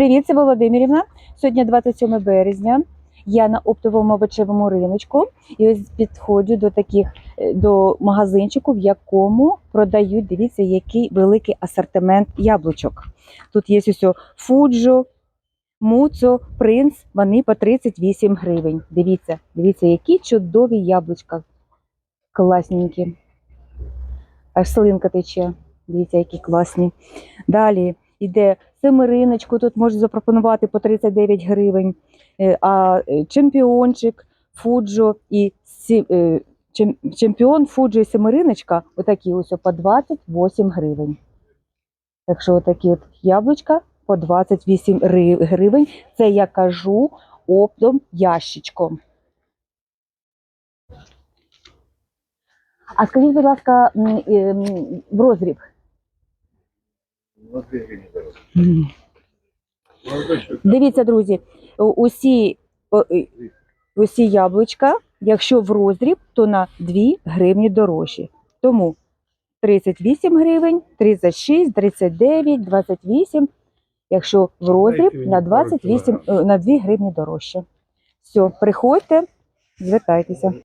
Привіт, це Володимирівна. Сьогодні 27 березня. Я на оптовому овочевому риночку і ось підходжу до таких е, до магазинчику, в якому продають. Дивіться, який великий асортимент яблучок. Тут є ось фуджо, муцо, принц. Вони по 38 гривень. Дивіться, дивіться, які чудові яблучка. Класненькі. Аж слинка тече. Дивіться, які класні. Далі йде семериночку, тут можуть запропонувати по 39 гривень, Е, а е, чемпіончик, фуджо і е, чем- чемпіон, фуджо і семериночка, отакі ось по 28 гривень. Так що отакі от яблучка по 28 гривень. Це я кажу оптом ящичком. А скажіть, будь ласка, в розріб. На гривні. Дивіться, друзі, у- усі, о, і- усі яблучка, якщо в роздріб, то на 2 гривні дорожчі. Тому 38 гривень, 36, 39, 28. Якщо в роздріб, Дайте мені на 28, е, на 2 гривні дорожче. Все, приходьте, звертайтеся.